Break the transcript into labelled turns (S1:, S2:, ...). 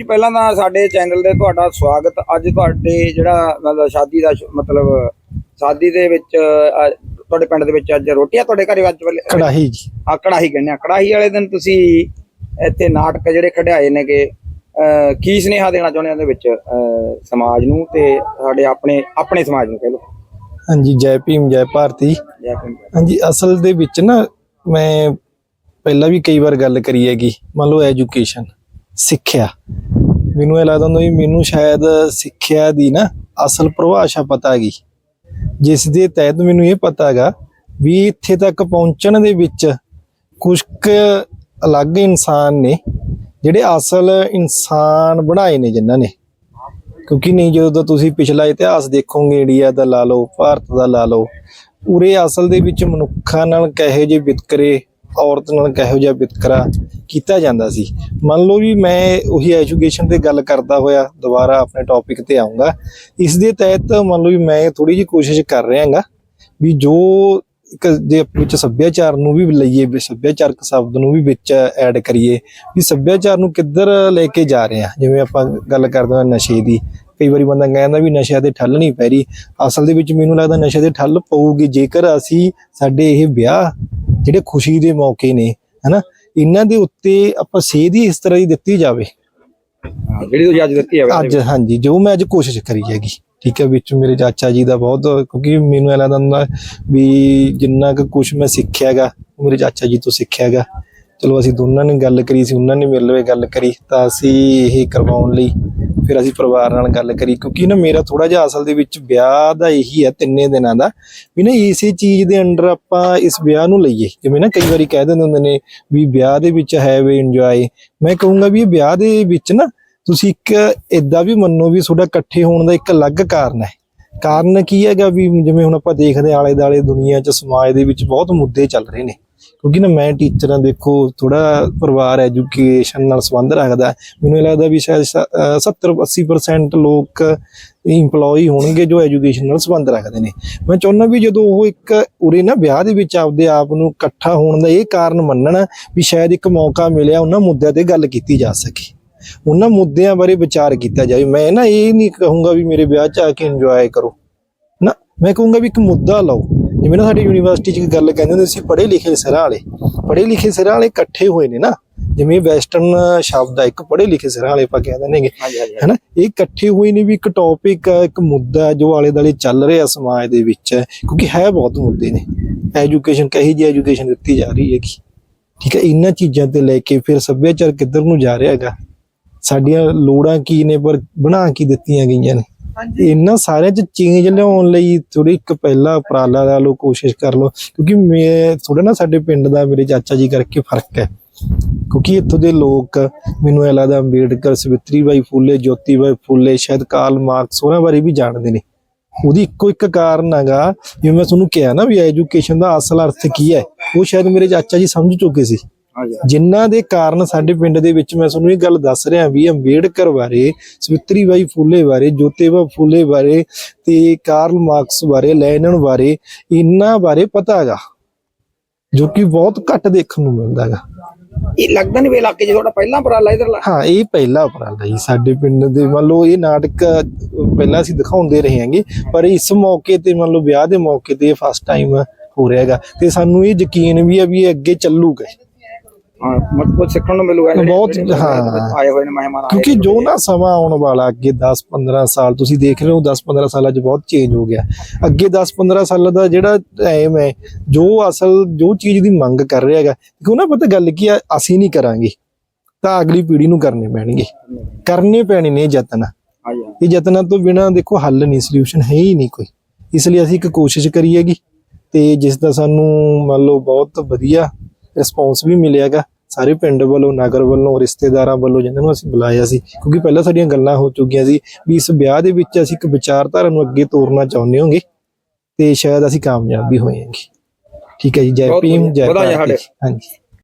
S1: ਜੀ ਪਹਿਲਾਂ ਤਾਂ ਸਾਡੇ ਚੈਨਲ ਤੇ ਤੁਹਾਡਾ ਸਵਾਗਤ। ਅੱਜ ਤੁਹਾਡੇ ਜਿਹੜਾ ਮਤਲਬ ਸ਼ਾਦੀ ਦਾ ਸ਼- ਮਤਲਬ ਸ਼ਾਦੀ ਦੇ ਵਿੱਚ ਅ, ਤੁਹਾਡੇ ਪਿੰਡ ਦੇ ਵਿੱਚ ਅੱਜ ਰੋਟੀਆਂ ਤੁਹਾਡੇ ਘਰੇ ਅੱਜ ਵੇਲੇ?
S2: ਕੜਾਹੀ ਜੀ।
S1: ਆ ਕੜਾਹੀ ਕਹਿੰਦੇ ਆ। ਕੜਾਹੀ ਵਾਲੇ ਦਿਨ ਤੁਸੀਂ ਇੱਥੇ ਨਾਟਕ ਜਿਹੜੇ ਖੜਾਏ ਨੇਗੇ ਅ, ਕੀ ਸੁਨੇਹਾ ਦੇਣਾ ਚਾਹੁੰਦੇ ਹੋ ਉਹਦੇ ਵਿੱਚ ਅ, ਸਮਾਜ ਨੂੰ ਤੇ ਸਾਡੇ ਆਪਣੇ ਆਪਣੇ ਸਮਾਜ ਨੂੰ ਕਹਿ ਲਓ?
S2: ਹਾਂਜੀ ਜੈ ਭੀਮ ਜੈ ਭਾਰਤੀ।
S1: ਜੈ ਭੀਮ।
S2: ਹਾਂਜੀ ਅਸਲ ਦੇ ਵਿੱਚ ਨਾ ਮੈਂ ਪਹਿਲਾਂ ਵੀ ਕਈ ਵਾਰ ਗੱਲ ਕਰੀ ਹੈਗੀ ਮੰਨ ਲਓ ਐਜੂਕੇਸ਼ਨ ਸਿੱਖਿਆ। ਮੈਨੂੰ ਇਹ ਲੱਗਦਾ ਹੁੰਦਾ ਵੀ ਮੈਨੂੰ ਸ਼ਾਇਦ ਸਿੱਖਿਆ ਦੀ ਨਾ ਅਸਲ ਪਰਿਭਾਸ਼ਾ ਪਤਾ ਹੈਗੀ। ਜਿਸ ਦੇ ਤਹਿਤ ਮੈਨੂੰ ਇਹ ਪਤਾ ਹੈਗਾ ਵੀ ਇੱਥੇ ਤੱਕ ਪਹੁੰਚਣ ਦੇ ਵਿੱਚ ਕੁਝ ਅਲੱਗ ਇਨਸਾਨ ਨੇ, ਜਿਹੜੇ ਅਸਲ ਇਨਸਾਨ ਬਣਾਏ ਨੇ ਜਿਨ੍ਹਾਂ ਨੇ। ਕਿਉਂਕਿ ਨਹੀਂ ਜਦੋਂ ਦਾ ਤੁਸੀਂ ਪਿਛਲਾ ਇਤਿਹਾਸ ਦੇਖੋਗੇ, ਇੰਡੀਆ ਦਾ ਲਾ ਲਓ, ਭਾਰਤ ਦਾ ਲਾ ਲਓ, ਉਰੇ ਅਸਲ ਦੇ ਵਿੱਚ ਮਨੁੱਖਾਂ ਨਾਲ ਕਹੇ ਜੇ ਵਿਤਕਰੇ, ਔਰਤ ਨਾਲ ਕਹੋ ਜਿਹਾ ਵਿਤਕਰਾ ਕੀਤਾ ਜਾਂਦਾ ਸੀ। ਮੰਨ ਲਓ ਵੀ ਮੈਂ ਉਹੀ ਐਜੂਕੇਸ਼ਨ ਤੇ ਗੱਲ ਕਰਦਾ ਹੋਇਆ, ਦੁਬਾਰਾ ਆਪਣੇ ਟੌਪਿਕ ਤੇ ਆਉਂਗਾ। ਇਸ ਦੇ ਤਹਿਤ ਮੰਨ ਲਓ ਵੀ ਮੈਂ ਥੋੜੀ ਜਿਹੀ ਕੋਸ਼ਿਸ਼ ਕਰ ਰਿਹਾਗਾ ਵੀ ਜੋ ਜੇ ਆਪਣੇ ਵਿੱਚ ਸੱਭਿਆਚਾਰ ਨੂੰ ਵੀ ਲਈਏ, ਵੀ ਸੱਭਿਆਚਾਰਕ ਸ਼ਬਦ ਨੂੰ ਵੀ ਵਿੱਚ ਐਡ ਕਰੀਏ, ਵੀ ਸੱਭਿਆਚਾਰ ਨੂੰ ਕਿੱਧਰ ਲੈ ਕੇ ਜਾ ਰਹੇ ਆ ਜਿਵੇਂ ਆਪਾਂ ਗੱਲ ਕਰਦੇ ਹਾਂ ਨਸ਼ੇ ਦੀ, ਕਈ ਵਾਰੀ ਬੰਦਾ ਕਹਿੰਦਾ ਵੀ ਨਸ਼ਿਆਂ ਤੇ ਠੱਲ ਨਹੀਂ ਪੈ ਰਹੀ। ਅਸਲ ਦੇ ਵਿੱਚ ਮੈਨੂੰ ਲੱਗਦਾ ਨਸ਼ੇ ਤੇ ਠੱਲ ਪਊਗੀ। ਜੇਕਰ ਅਸੀਂ ਸਾਡੇ ਇਹ ਵਿਆਹ, ਜਿਹੜੇ ਖੁਸ਼ੀ ਦੇ ਮੌਕੇ ਨੇ, ਹਨਾ ਇਹਨਾਂ ਦੇ ਉੱਤੇ ਆਪਾਂ ਸੇਧ ਹੀ ਇਸ ਤਰ੍ਹਾਂ ਦੀ ਦਿੱਤੀ ਜਾਵੇ।
S1: ਜਿਹੜੀ ਤੁਸੀਂ ਅੱਜ ਦਿੱਤੀ ਹੈ
S2: ਅੱਜ ਹਾਂਜੀ ਜੋ ਮੈਂ ਅੱਜ ਕੋਸ਼ਿਸ਼ ਕਰੀ ਹੈਗੀ ਠੀਕ ਹੈ ਵਿੱਚ ਮੇਰੇ ਚਾਚਾ ਜੀ ਦਾ ਬਹੁਤ ਕਿਉਂਕਿ ਮੈਨੂੰ ਇਹ ਲੱਗਦਾ ਹੁੰਦਾ ਵੀ ਜਿੰਨਾ ਕੁ ਕੁਝ ਮੈਂ ਸਿੱਖਿਆਗਾ ਮੇਰੇ ਚਾਚਾ ਜੀ ਤੋਂ ਸਿੱਖਿਆਗਾ ਚਲੋ ਅਸੀਂ ਦੋਨਾਂ ਨੇ ਗੱਲ ਕਰੀ ਸੀ ਉਹਨਾਂ ਨੇ ਮੇਰੇ ਗੱਲ ਕਰੀ ਤਾਂ ਅਸੀਂ ਇਹ ਕਰਵਾਉਣ ਲਈ ਫਿਰ ਅਸੀਂ ਪਰਿਵਾਰ ਨਾਲ ਗੱਲ ਕਰੀ, ਕਿਉਂਕਿ ਨਾ ਮੇਰਾ ਥੋੜਾ ਜਿਹਾ ਅਸਲ ਦੇ ਵਿੱਚ ਵਿਆਹ ਦਾ ਇਹੀ ਹੈ ਤਿੰਨੇ ਦਿਨਾਂ ਦਾ, ਵੀ ਨਾ ਇਸੇ ਚੀਜ਼ ਦੇ ਅੰਡਰ ਆਪਾਂ ਇਸ ਵਿਆਹ ਨੂੰ ਲਈਏ। ਜਿਵੇਂ ਨਾ ਕਈ ਵਾਰੀ ਕਹਿ ਦਿੰਦੇ ਹੁੰਦੇ ਨੇ ਵੀ ਵਿਆਹ ਦੇ ਵਿੱਚ ਹੈ ਵੀ ਇੰਜੋਏ ਮੈਂ ਕਹੂੰਗਾ ਵੀ ਇਹ ਵਿਆਹ ਦੇ ਵਿੱਚ ਨਾ ਤੁਸੀਂ ਇੱਕ ਇਦਾਂ ਵੀ ਮੰਨੋ ਵੀ ਤੁਹਾਡਾ ਇਕੱਠੇ ਹੋਣ ਦਾ ਇੱਕ ਅਲੱਗ ਕਾਰਨ ਹੈ। ਕਾਰਨ ਕੀ ਹੈਗਾ ਵੀ ਜਿਵੇਂ ਹੁਣ ਆਪਾਂ ਦੇਖਦੇ ਹਾਂ ਆਲੇ ਦਾਲੇ ਦੁਨੀਆ 'ਚ ਸਮਾਜ ਦੇ ਵਿੱਚ ਬਹੁਤ ਮੁੱਦੇ ਚੱਲ ਰਹੇ ਨੇ। ਕਿਉਂਕਿ ਨਾ ਮੈਂ ਟੀਚਰਾਂ ਦੇਖੋ ਥੋੜਾ ਪਰਿਵਾਰ ਐਜੂਕੇਸ਼ਨ ਨਾਲ ਸੰਬੰਧ ਰੱਖਦਾ ਮੈਨੂੰ ਲੱਗਦਾ ਵੀ ਸ਼ਾਇਦ 70 80% ਲੋਕ EMPLOYE ਹੋਣਗੇ ਜੋ ਐਜੂਕੇਸ਼ਨ ਨਾਲ ਸੰਬੰਧ ਰੱਖਦੇ ਨੇ। ਮੈਂ ਚਾਹੁੰਦਾ ਵੀ ਜਦੋਂ ਉਹ ਇੱਕ ਉਰੇ ਨਾ ਵਿਆਹ ਦੇ ਵਿੱਚ ਆਪਦੇ ਆਪ ਨੂੰ ਇਕੱਠਾ ਹੋਣ ਦਾ ਇਹ ਕਾਰਨ ਮੰਨਣ ਵੀ ਸ਼ਾਇਦ ਇੱਕ ਮੌਕਾ ਮਿਲਿਆ, ਉਹਨਾਂ ਮੁੱਦਿਆਂ ਤੇ ਗੱਲ ਕੀਤੀ ਜਾ ਸਕੇ। ਉਹਨਾਂ ਮੁੱਦਿਆਂ ਬਾਰੇ ਵਿਚਾਰ ਕੀਤਾ ਜਾਵੇ। ਮੈਂ ਨਾ ਇਹ ਨਹੀਂ ਕਹੂੰਗਾ ਵੀ ਮੇਰੇ ਵਿਆਹ 'ਚ ਆ ਕੇ ਇੰਜੋਏ ਕਰੋ। ਨਾ, ਮੈਂ ਕਹੂੰਗਾ ਵੀ ਇੱਕ ਮੁੱਦਾ ਲਓ। ਜਿਵੇਂ ਨਾ ਸਾਡੀ ਯੂਨੀਵਰਸਿਟੀ 'ਚ ਇੱਕ ਗੱਲ ਕਹਿੰਦੇ ਹੁੰਦੇ ਸੀ ਪੜ੍ਹੇ ਲਿਖੇ ਸਿਰਾਂ ਵਾਲੇ। ਪੜ੍ਹੇ ਲਿਖੇ ਸਿਰਾਂ ਵਾਲੇ ਇਕੱਠੇ ਹੋਏ ਨੇ ਨਾ। ਜਿਵੇਂ ਵੈਸਟਰਨ ਸ਼ਬਦ ਆ ਇੱਕ ਪੜ੍ਹੇ ਲਿਖੇ ਸਿਰਾਂ ਵਾਲੇ ਆਪਾਂ ਕਹਿ ਦਿੰਦੇ ਨੇਗੇ ਹੈਨਾ? ਇਹ ਇਕੱਠੇ ਹੋਏ ਨੇ ਵੀ ਇੱਕ ਟੌਪਿਕ ਇੱਕ ਮੁੱਦਾ ਹੈ ਜੋ ਆਲੇ ਦਾਲੇ ਚੱਲ ਰਿਹਾ ਸਮਾਜ ਦੇ ਵਿੱਚ। ਕਿਉਂਕਿ ਹੈ ਬਹੁਤ ਮੁੱਦੇ ਨੇ। ਐਜੂਕੇਸ਼ਨ ਕਹੀ ਜੀ ਐਜੂਕੇਸ਼ਨ ਦਿੱਤੀ ਜਾ ਰਹੀ ਹੈਗੀ। ਠੀਕ ਹੈ ਇਹਨਾਂ ਚੀਜ਼ਾਂ ਤੇ ਲੈ ਕੇ ਫਿਰ ਸੱਭਿਆਚਾਰ ਕਿੱਧਰ ਨੂੰ ਜਾ ਰਿਹਾ ਹੈਗਾ? ਸਾਡੀਆਂ ਲੋੜਾਂ ਕੀ ਨੇ ਪਰ ਬਣਾ ਕੀ ਦਿੱਤੀਆਂ ਗਈਆਂ ਨੇ? ਇਹਨਾਂ ਸਾਰਿਆਂ ਚ ਚੇਂਜ ਲਿਆਉਣ ਲਈ ਥੋੜੀ ਇੱਕ ਪਹਿਲਾ ਉਪਰਾਲਾ ਲਾ ਲਓ, ਕੋਸ਼ਿਸ਼ ਕਰ ਲਓ, ਕਿਉਂਕਿ ਮੈਂ ਥੋੜਾ ਨਾ ਸਾਡੇ ਪਿੰਡ ਦਾ, ਮੇਰੇ ਚਾਚਾ ਜੀ ਕਰਕੇ ਫ਼ਰਕ ਹੈ। ਕਿਉਂਕਿ ਇੱਥੋਂ ਦੇ ਲੋਕ, ਮੈਨੂੰ ਇਹ ਲੱਗਦਾ ਅੰਬੇਡਕਰ, ਸਵਿਤਰੀ ਬਾਈ ਫੂਲੇ, ਜੋਤੀ ਬਾਈ ਫੂਲੇ, ਸ਼ਾਇਦ ਕਾਲ ਮਾਰਕਸ, ਉਹਨਾਂ ਬਾਰੇ ਵੀ ਜਾਣਦੇ ਨੇ। ਉਹਦੀ ਇੱਕੋ ਇੱਕ ਕਾਰਨ ਹੈਗਾ, ਜਿਵੇਂ ਮੈਂ ਤੁਹਾਨੂੰ ਕਿਹਾ ਨਾ ਵੀ ਐਜੂਕੇਸ਼ਨ ਦਾ ਅਸਲ ਅਰਥ ਕੀ ਹੈ, ਉਹ ਸ਼ਾਇਦ ਮੇਰੇ ਚਾਚਾ ਜੀ ਸਮਝ ਚੁੱਕੇ ਸੀ। ਜਿਨ੍ਹਾਂ ਦੇ ਕਾਰਨ ਸਾਡੇ ਪਿੰਡ ਦੇ ਵਿੱਚ ਮੈਂ ਤੁਹਾਨੂੰ ਇਹ ਗੱਲ ਦੱਸ ਰਿਹਾ ਵੀ ਅੰਬੇਡਕਰ ਬਾਰੇ ਸਵਿਤਰੀ ਬਾਈ ਫੂਲੇ ਬਾਰੇ ਜੋਤੀਬਾ ਫੂਲੇ ਬਾਰੇ ਤੇ ਕਾਰਲ ਮਾਰਕਸ ਬਾਰੇ ਲੈਨਨ ਬਾਰੇ ਇਹਨਾਂ ਬਾਰੇ ਪਤਾ ਹੈਗਾ ਜੋ ਕਿ ਬਹੁਤ ਘੱਟ ਦੇਖਣ ਨੂੰ ਮਿਲਦਾ ਹੈਗਾ।
S1: ਇਹ ਲੱਗਦਾ ਨਹੀਂ ਵੀ ਇਲਾਕੇ 'ਚ ਤੁਹਾਡਾ ਪਹਿਲਾਂ ਉਪਰਾਲਾ ਇਧਰਲਾ।
S2: ਹਾਂ ਇਹ ਪਹਿਲਾ ਉਪਰਾਲਾ ਜੀ ਸਾਡੇ ਪਿੰਡ ਦੇ ਮੰਨ ਲਓ ਇਹ ਨਾਟਕ ਪਹਿਲਾਂ ਅਸੀਂ ਦਿਖਾਉਂਦੇ ਰਹੇ ਹਾਂਗੇ ਪਰ ਇਸ ਮੌਕੇ ਤੇ ਮੰਨ ਲਓ ਵਿਆਹ ਦੇ ਮੌਕੇ ਤੇ ਇਹ ਫਸਟ ਟਾਈਮ ਹੋ ਰਿਹਾ ਹੈਗਾ ਤੇ ਸਾਨੂੰ ਇਹ ਯਕੀਨ ਵੀ ਹੈ ਵੀ ਇਹ ਅੱਗੇ ਚੱਲੂਗਾ।
S1: ਮਤ ਕੁਝ ਸਿੱਖਣ ਨੂੰ ਮਿਲੂਗਾ। ਜਿਹੜੇ-
S2: ਬਹੁਤ,
S1: ਜਿਹੜੇ
S2: ਹਾਂ।
S1: ਆਏ ਹੋਏ ਨੇ ਮਹਿਮਾਨ ਆਏ
S2: ਕਿਉਂਕਿ
S1: ਨੇ।
S2: ਜੋ ਨਾ। ਸਮਾਂ ਆਉਣ ਵਾਲਾ ਅੱਗੇ 10 15 ਸਾਲ ਤੁਸੀਂ ਦੇਖ ਰਹੇ ਹੋ 10 15 ਸਾਲਾਂ 'ਚ ਬਹੁਤ ਚੇਂਜ ਹੋ ਗਿਆ। ਅੱਗੇ 10 15 ਸਾਲਾਂ ਦਾ ਜਿਹੜਾ ਟਾਈਮ ਹੈ ਜੋ ਅਸਲ ਜੋ ਚੀਜ਼ ਦੀ ਮੰਗ ਕਰ ਰਿਹਾ ਹੈਗਾ ਕਿਉਂ ਨਾ ਪਤਾ ਗੱਲ ਕੀ ਆ ਅਸੀਂ ਨਹੀਂ ਕਰਾਂਗੇ। ਤਾਂ ਅਗਲੀ ਪੀੜ੍ਹੀ ਨੂੰ ਕਰਨੇ ਪੈਣਗੇ। ਕਰਨੇ ਪੈਣੇ ਨੇ ਯਤਨ। ਇਹ ਯਤਨਾਂ ਤੋਂ ਬਿਨਾ ਦੇਖੋ ਹੱਲ ਨਹੀਂ ਸੋਲੂਸ਼ਨ ਹੈ ਹੀ ਨਹੀਂ ਕੋਈ। ਇਸ ਲਈ ਅਸੀਂ ਇੱਕ ਕੋਸ਼ਿਸ਼ ਕਰੀ ਹੈਗੀ। ਤੇ ਜਿਸ ਦਾ ਸਾਨੂੰ ਮੰਨ ਲਓ ਬਹੁਤ ਵਧੀਆ ਰਿਸਪੌਂਸ ਵੀ ਮਿਲਿਆਗਾ ਸਾਰੇ ਪਿੰਡ ਵੱਲੋਂ ਨਗਰ ਵੱਲੋਂ ਰਿਸ਼ਤੇਦਾਰਾਂ ਵੱਲੋਂ ਜਿਨ੍ਹਾਂ ਨੂੰ ਅਸੀਂ ਬੁਲਾਇਆ ਸੀ। ਕਿਉਂਕਿ ਪਹਿਲਾਂ ਸਾਡੀਆਂ ਗੱਲਾਂ ਹੋ ਚੁੱਕੀਆਂ ਸੀ ਵੀ ਇਸ ਵਿਆਹ ਦੇ ਵਿੱਚ ਅਸੀਂ ਇੱਕ ਵਿਚਾਰਧਾਰਾ ਨੂੰ ਅੱਗੇ ਤੋਰਨਾ ਚਾਹੁੰਦੇ ਹੋਗੇ ਤੇ ਸ਼ਾਇਦ ਅਸੀਂ ਕਾਮਯਾਬ ਵੀ ਹੋਵਾਂਗੇ ਠੀਕ ਹੈ ਜੀ ਜੈ ਭੀਮ। ਜੈ ਭਾਰਤੀ। ਹਾਂਜੀ।